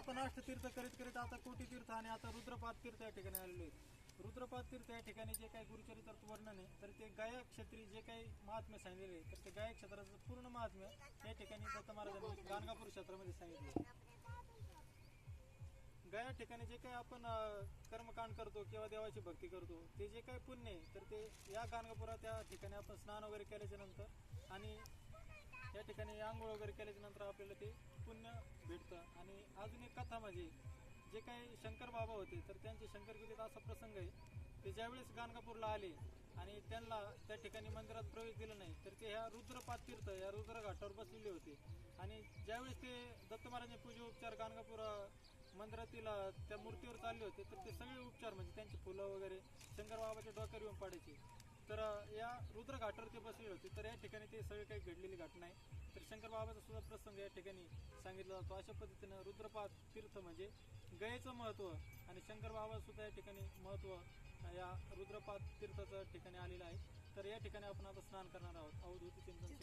आपण अष्टतीर्थ करीत करीत आता कोटी तीर्थ आणि आता रुद्रपाद तीर्थ या ठिकाणी आलेलो आहे. रुद्रपाद तीर्थ या ठिकाणी जे काही गुरुचरित्रात वर्णन आहे तर ते गायक क्षेत्री जे काही महात्म्य सांगितलेले तर ते गायक क्षेत्राचं पूर्ण महात्म्य या ठिकाणी दत्त महाराजांनी गाणगापूर क्षेत्रामध्ये सांगितलं गया ठिकाणी जे काही आपण कर्मकांड करतो किंवा देवाची भक्ती करतो ते जे काही पुण्य आहे तर ते या गाणगापुरात त्या ठिकाणी आपण स्नान वगैरे केल्याच्यानंतर आणि या ठिकाणी आंघोळ वगैरे केल्याच्यानंतर आपल्याला ते पुण्य आणि अजून एक कथा म्हणजे जे काही शंकर बाबा होते तर त्यांचे शंकरगिरीत असा प्रसंग आहे ते ज्यावेळेस गाणगापूरला आले आणि त्यांना त्या ठिकाणी मंदिरात प्रवेश दिला नाही तर ते ह्या रुद्रपात तीर्थ या रुद्र घाटावर बसलेले होते. आणि ज्यावेळेस ते दत्त महाराजांचे पूजे उपचार गाणगापूर मंदिरातील त्या मूर्तीवर चालले होते तर ते सगळे उपचार म्हणजे त्यांची फुलं वगैरे शंकर बाबाच्या डोक्यावर येऊन पाडायचे. तर या रुद्र घाटावर ते बसलेले होते तर या ठिकाणी ते सगळे काही घडलेली घटना आहे. तर शंकर बाबाचा सुद्धा प्रसंग या ठिकाणी सांगितला जातो. अशा पद्धतीनं रुद्रपाद तीर्थ म्हणजे गयेचं महत्त्व आणि शंकर बाबा सुद्धा या ठिकाणी महत्त्व या रुद्रपाद तीर्थाचं ठिकाणी आलेलं आहे. तर या ठिकाणी आपण आता स्नान करणार आहोत. अवधूत चिंतन